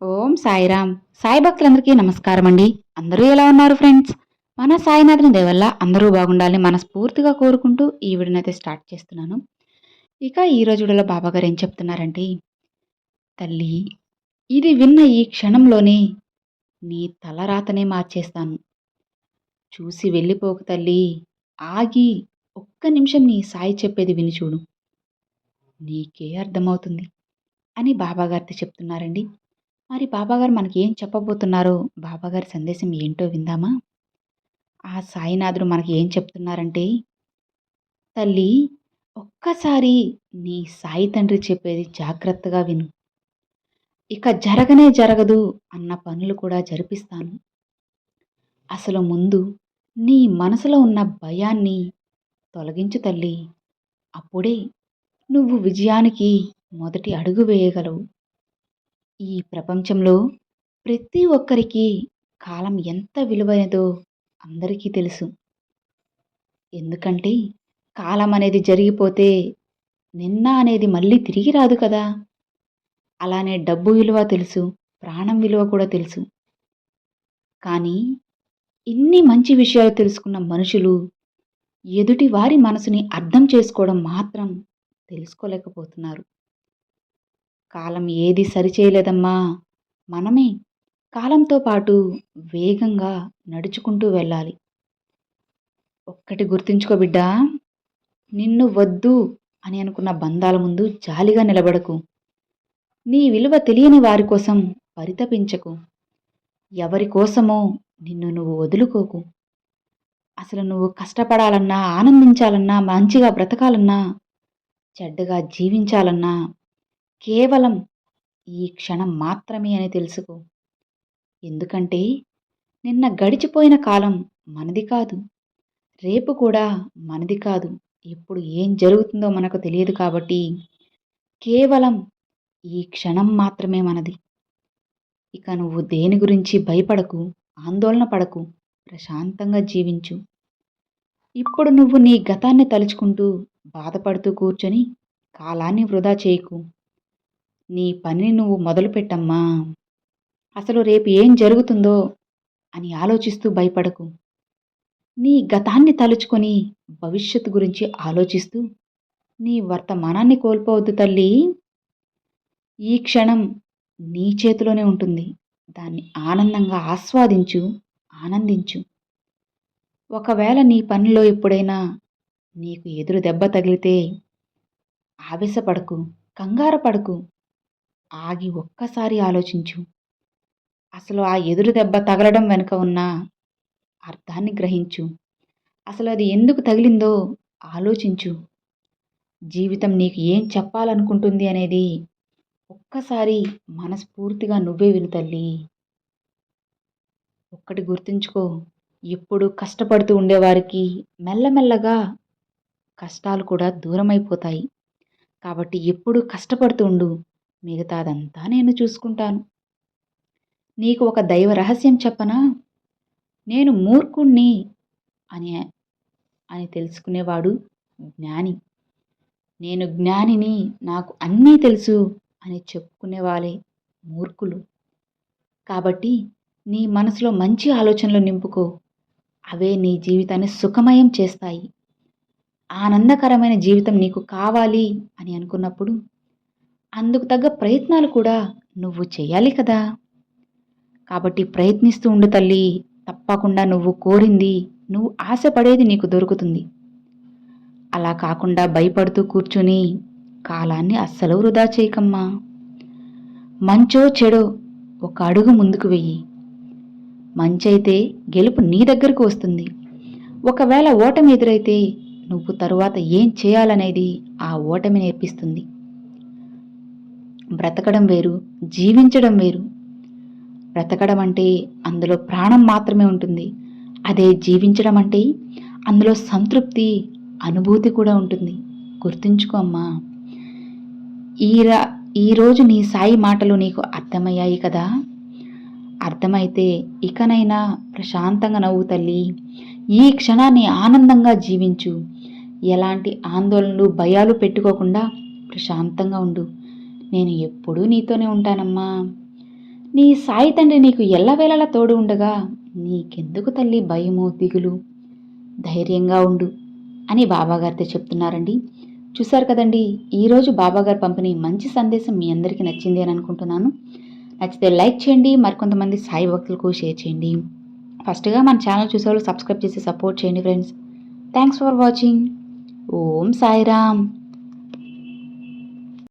ఓం సాయిరామ్. సాయి భక్తులందరికీ నమస్కారం అండి అందరూ ఎలా ఉన్నారు ఫ్రెండ్స్? మన సాయినాథుని దేవల్ల అందరూ బాగుండాలని మనస్ఫూర్తిగా కోరుకుంటూ ఈ వీడియోనైతే స్టార్ట్ చేస్తున్నాను. ఇక ఈ రోజులో బాబాగారు ఏం చెప్తున్నారంటే తల్లి ఇది విన్న ఈ క్షణంలోనే నీ తలరాతనే మార్చేస్తాను. చూసి వెళ్ళిపోకు తల్లి. ఆగి ఒక్క నిమిషం నీ సాయి చెప్పేది విని చూడు. నీకే అర్థమవుతుంది అని బాబాగారితో చెప్తున్నారండి. మరి బాబాగారు మనకి ఏం చెప్పబోతున్నారు? బాబాగారి సందేశం ఏంటో విందామా? ఆ సాయినాథుడు మనకి ఏం చెప్తున్నారంటే తల్లి ఒక్కసారి నీ సాయి తండ్రి చెప్పేది జాగ్రత్తగా విను. ఇక జరగనే జరగదు అన్న పనులు కూడా జరిపిస్తాను. అసలు ముందు నీ మనసులో ఉన్న భయాన్ని తొలగించు తల్లి. అప్పుడే నువ్వు విజయానికి మొదటి అడుగు వేయగలవు. ఈ ప్రపంచంలో ప్రతి ఒక్కరికి కాలం ఎంత విలువైనదో అందరికీ తెలుసు. ఎందుకంటే కాలం అనేది జరిగిపోతే నిన్న అనేది మళ్ళీ తిరిగి రాదు కదా. అలానే డబ్బు విలువ తెలుసు ప్రాణం విలువ కూడా తెలుసు. కానీ ఇన్ని మంచి విషయాలు తెలుసుకున్న మనుషులు ఎదుటి వారి మనసుని అర్థం చేసుకోవడం మాత్రం తెలుసుకోలేకపోతున్నారు. కాలం ఏది సరిచేయలేదమ్మా. మనమే కాలంతో పాటు వేగంగా నడుచుకుంటూ వెళ్ళాలి. ఒక్కటి గుర్తుంచుకో బిడ్డా నిన్ను వద్దు అని అనుకున్న బంధాల ముందు జాలిగా నిలబడకు. నీ విలువ తెలియని వారి కోసం పరితపించకు. ఎవరి కోసమో నిన్ను నువ్వు వదులుకోకు. అసలు నువ్వు కష్టపడాలన్నా ఆనందించాలన్నా మంచిగా బ్రతకాలన్నా చెడ్డగా జీవించాలన్నా కేవలం ఈ క్షణం మాత్రమే అని తెలుసుకో. ఎందుకంటే నిన్న గడిచిపోయిన కాలం మనది కాదు. రేపు కూడా మనది కాదు. ఎప్పుడు ఏం జరుగుతుందో మనకు తెలియదు కాబట్టి కేవలం ఈ క్షణం మాత్రమే మనది. ఇక నువ్వు దేని గురించి భయపడకు ఆందోళన పడకు ప్రశాంతంగా జీవించు. ఇప్పుడు నువ్వు నీ గతాన్ని తలుచుకుంటూ బాధపడుతూ కూర్చొని కాలాన్ని వృధా చేయకు. నీ పనిని నువ్వు మొదలుపెట్టమ్మా. అసలు రేపు ఏం జరుగుతుందో అని ఆలోచిస్తూ భయపడకు. నీ గతాన్ని తలుచుకొని భవిష్యత్తు గురించి ఆలోచిస్తూ నీ వర్తమానాన్ని కోల్పోవద్దు తల్లి. ఈ క్షణం నీ చేతిలోనే ఉంటుంది. దాన్ని ఆనందంగా ఆస్వాదించు ఆనందించు. ఒకవేళ నీ పనిలో ఎప్పుడైనా నీకు ఎదురు దెబ్బ తగిలితే ఆవేశపడకు కంగారపడకు ఆగి ఒక్కసారి ఆలోచించు. అసలు ఆ ఎదురు దెబ్బ తగలడం వెనుక ఉన్న అర్థాన్ని గ్రహించు. అసలు అది ఎందుకు తగిలిందో ఆలోచించు. జీవితం నీకు ఏం చెప్పాలనుకుంటుంది అనేది ఒక్కసారి మనస్ఫూర్తిగా నువ్వే విను తల్లి. ఒక్కటి గుర్తుంచుకో ఎప్పుడు కష్టపడుతూ ఉండేవారికి మెల్లమెల్లగా కష్టాలు కూడా దూరమైపోతాయి. కాబట్టి ఎప్పుడు కష్టపడుతూ ఉండు. మిగతాదంతా నేను చూసుకుంటాను. నీకు ఒక దైవ రహస్యం చెప్పనా? నేను మూర్ఖుణ్ణి అని అని తెలుసుకునేవాడు జ్ఞాని. నేను జ్ఞానిని నాకు అన్నీ తెలుసు అని చెప్పుకునేవాళ్ళే మూర్ఖులు. కాబట్టి నీ మనసులో మంచి ఆలోచనలు నింపుకో. అవే నీ జీవితాన్ని సుఖమయం చేస్తాయి. ఆనందకరమైన జీవితం నీకు కావాలి అని అనుకున్నప్పుడు అందుకు తగ్గ ప్రయత్నాలు కూడా నువ్వు చేయాలి కదా. కాబట్టి ప్రయత్నిస్తూ ఉండు తల్లి. తప్పకుండా నువ్వు కోరింది నువ్వు ఆశపడేది నీకు దొరుకుతుంది. అలా కాకుండా భయపడుతూ కూర్చుని కాలాన్ని అస్సలు వృధా చేయకమ్మా. మంచో చెడో ఒక అడుగు ముందుకు వెయ్యి. మంచైతే గెలుపు నీ దగ్గరకు వస్తుంది. ఒకవేళ ఓటమి ఎదురైతే నువ్వు తరువాత ఏం చేయాలనేది ఆ ఓటమి నేర్పిస్తుంది. బ్రతకడం వేరు జీవించడం వేరు. బ్రతకడం అంటే అందులో ప్రాణం మాత్రమే ఉంటుంది. అదే జీవించడం అంటే అందులో సంతృప్తి అనుభూతి కూడా ఉంటుంది. గుర్తుంచుకో అమ్మా. ఈరా ఈరోజు నీ సాయి మాటలు నీకు అర్థమయ్యాయి కదా? అర్థమైతే ఇకనైనా ప్రశాంతంగా నవ్వు తల్లి. ఈ క్షణాన్ని ఆనందంగా జీవించు. ఎలాంటి ఆందోళనలు భయాలు పెట్టుకోకుండా ప్రశాంతంగా ఉండు. నేను ఎప్పుడూ నీతోనే ఉంటానమ్మా. నీ సాయి తండ్రి నీకు ఎల్లవేళలా తోడు ఉండగా నీకెందుకు తల్లి భయము దిగులు? ధైర్యంగా ఉండు అని బాబాగారితో చెప్తున్నారండి. చూశారు కదండి ఈరోజు బాబాగారు పంపిణీ మంచి సందేశం మీ అందరికీ నచ్చింది అని అనుకుంటున్నాను. నచ్చితే లైక్ చేయండి మరికొంతమంది సాయి భక్తులకు షేర్ చేయండి. ఫస్ట్గా మన ఛానల్ చూసేవాళ్ళు సబ్స్క్రైబ్ చేసి సపోర్ట్ చేయండి friends. Thanks for watching. Om Sairam.